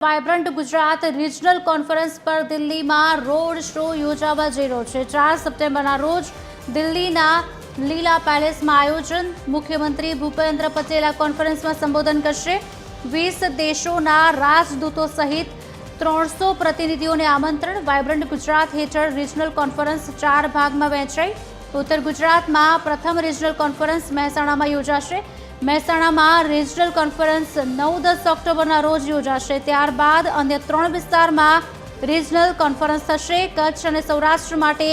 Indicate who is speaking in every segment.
Speaker 1: Vibrant Gujarat regional conference પર દિલ્હીમાં road show યોજાવા જઈ રહ્યો છે. ચાર સપ્ટેમ્બરના રોજ દિલ્હીના લીલા પેલેસમાં આયોજન. મુખ્યમંત્રી ભૂપેન્દ્ર પટેલ આ કોન્ફરન્સમાં સંબોધન કરશે. વીસ દેશોના રાજદૂતો સહિત ત્રણસો પ્રતિનિધિઓને આમંત્રણ. વાયબ્રન્ટ ગુજરાત હેઠળ રિજનલ કોન્ફરન્સ ચાર ભાગમાં વહેંચાઈ. ઉત્તર ગુજરાતમાં પ્રથમ રિજનલ કોન્ફરન્સ મહેસાણામાં યોજાશે. મહેસાણામાં રિજનલ કોન્ફરન્સ નવ દસ ઓક્ટોબરના રોજ યોજાશે. ત્યારબાદ અન્ય ત્રણ વિસ્તારમાં રિજનલ કોન્ફરન્સ થશે. કચ્છ અને સૌરાષ્ટ્ર માટે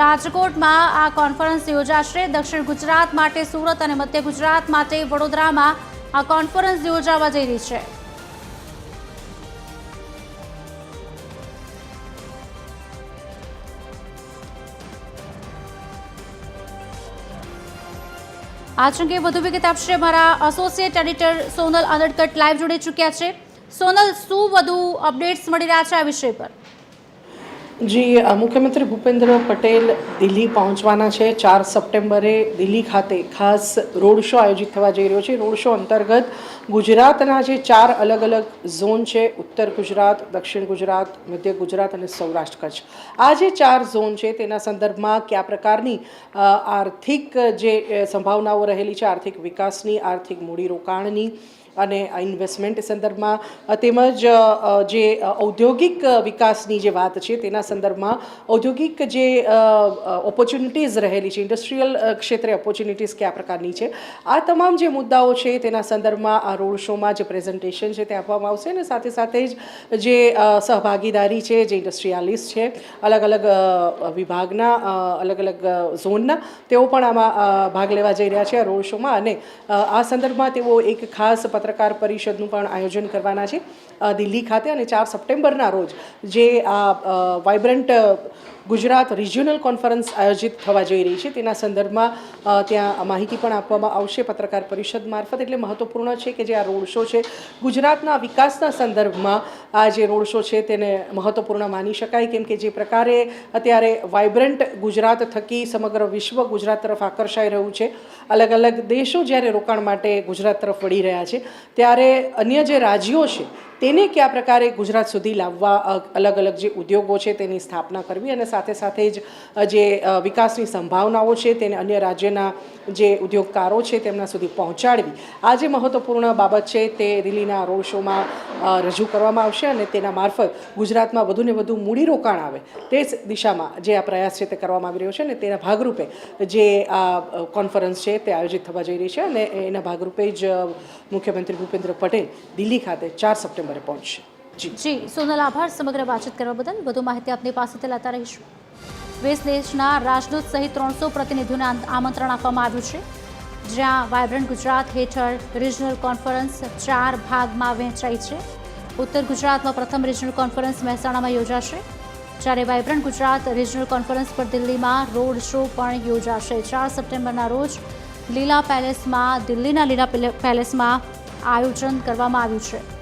Speaker 1: રાજકોટમાં આ કોન્ફરન્સ યોજાશે. દક્ષિણ ગુજરાત માટે સુરત અને મધ્ય ગુજરાત માટે વડોદરામાં આ કોન્ફરન્સ યોજાવા જઈ રહી છે. આજ અંગે વધુ વિગત આપશે અમારા associate editor Sonal Anadkat live જોડી ચૂક્યા છે. સોનલ, શું વધુ અપડેટ્સ મળી રહ્યા છે આ વિષય પર?
Speaker 2: જી મુખ્યમંત્રી ભૂપેન્દ્ર પટેલ દિલ્હી પહોંચવાના છે. ચાર સપ્ટેમ્બરે દિલ્હી ખાતે ખાસ રોડ શો આયોજિત થવા જઈ રહ્યો છે. રોડ શો અંતર્ગત ગુજરાતના જે ચાર અલગ અલગ ઝોન છે, ઉત્તર ગુજરાત, દક્ષિણ ગુજરાત, મધ્ય ગુજરાત અને સૌરાષ્ટ્ર કચ્છ. આ જે ચાર ઝોન છે, તેના સંદર્ભમાં કયા પ્રકારની આર્થિક જે સંભાવનાઓ રહેલી છે, આર્થિક વિકાસની, આર્થિક મૂડીરોકાણની અને ઇન્વેસ્ટમેન્ટ સંદર્ભમાં તેમજ જે ઔદ્યોગિક વિકાસની જે વાત છે, તેના સંદર્ભમાં ઔદ્યોગિક જે ઓપોર્ચ્યુનિટીઝ રહેલી છે ઇન્ડસ્ટ્રીયલ ક્ષેત્રે ઓપોર્ચ્યુનિટીઝ કયા પ્રકારની છે, આ તમામ જે મુદ્દાઓ છે તેના સંદર્ભમાં આ રોડ શોમાં જે પ્રેઝન્ટેશન છે તે આપવામાં આવશે અને સાથે સાથે જ જે સહભાગીદારી છે, જે ઇન્ડસ્ટ્રીયાલિસ્ટ છે અલગ અલગ વિભાગના અલગ અલગ ઝોનના, તેઓ પણ આમાં ભાગ લેવા જઈ રહ્યા છે આ રોડ શોમાં અને આ સંદર્ભમાં તેઓ એક ખાસ પત્રકાર પરિષદનું પણ આયોજન કરવાના છે દિલ્હી ખાતે અને ચાર સપ્ટેમ્બરના રોજ જે આ વાઇબ્રન્ટ ગુજરાત રિજિયોનલ કોન્ફરન્સ આયોજિત થવા જઈ રહી છે. તેના સંદર્ભમાં ત્યાં માહિતી પણ આપવામાં આવશે પત્રકાર પરિષદ મારફત. એટલે મહત્વપૂર્ણ છે કે જે આ રોડ શો છે, ગુજરાતના વિકાસના સંદર્ભમાં આ જે રોડ શો છે તેને મહત્વપૂર્ણ માની શકાય. કેમ કે જે પ્રકારે અત્યારે વાઇબ્રન્ટ ગુજરાત થકી સમગ્ર વિશ્વ ગુજરાત તરફ આકર્ષાઈ રહ્યું છે. અલગ અલગ દેશો જ્યારે રોકાણ માટે ગુજરાત તરફ વળી રહ્યા છે, ત્યારે અન્ય જે રાજ્યો છે, તેને કયા પ્રકારે ગુજરાત સુધી લાવવા અલગ અલગ જે ઉદ્યોગો છે તેની સ્થાપના કરવી અને સાથે સાથે જ જે વિકાસની સંભાવનાઓ છે તેને અન્ય રાજ્યના જે ઉદ્યોગકારો છે તેમના સુધી પહોંચાડવી. આ જે મહત્વપૂર્ણ બાબત છે તે દિલ્હીના રોડ શોમાં રજૂ કરવામાં આવશે અને તેના મારફત ગુજરાતમાં વધુને વધુ મૂડીરોકાણ આવે તે જ દિશામાં જે આ પ્રયાસ છે તે કરવામાં આવી રહ્યો છે અને તેના ભાગરૂપે જે આ કોન્ફરન્સ છે તે આયોજિત થવા જઈ રહી છે અને એના ભાગરૂપે જ મુખ્યમંત્રી ભૂપેન્દ્ર પટેલ દિલ્હી ખાતે ચાર સપ્ટેમ્બરે પહોંચશે. જી.
Speaker 1: સોનલ આભાર. સમગ્ર વાતચીત કરવા બદલ વધુ માહિતી આપની પાસેથી લેતા રહીશું. વીસ દેશના રાજદૂત સહિત ત્રણસો પ્રતિનિધિઓને આમંત્રણ આપવામાં આવ્યું છે. જ્યાં વાયબ્રન્ટ ગુજરાત હેઠળ રિજનલ કોન્ફરન્સ ચાર ભાગમાં વહેંચાઈ છે. ઉત્તર ગુજરાતમાં પ્રથમ રિજનલ કોન્ફરન્સ મહેસાણામાં યોજાશે. જ્યારે વાયબ્રન્ટ ગુજરાત રિજનલ કોન્ફરન્સ પર દિલ્હીમાં રોડ શો પણ યોજાશે. ચાર સપ્ટેમ્બરના રોજ લીલા પેલેસમાં દિલ્હીના લીલા પેલે- પેલેસમાં આયોજન કરવામાં આવ્યું છે.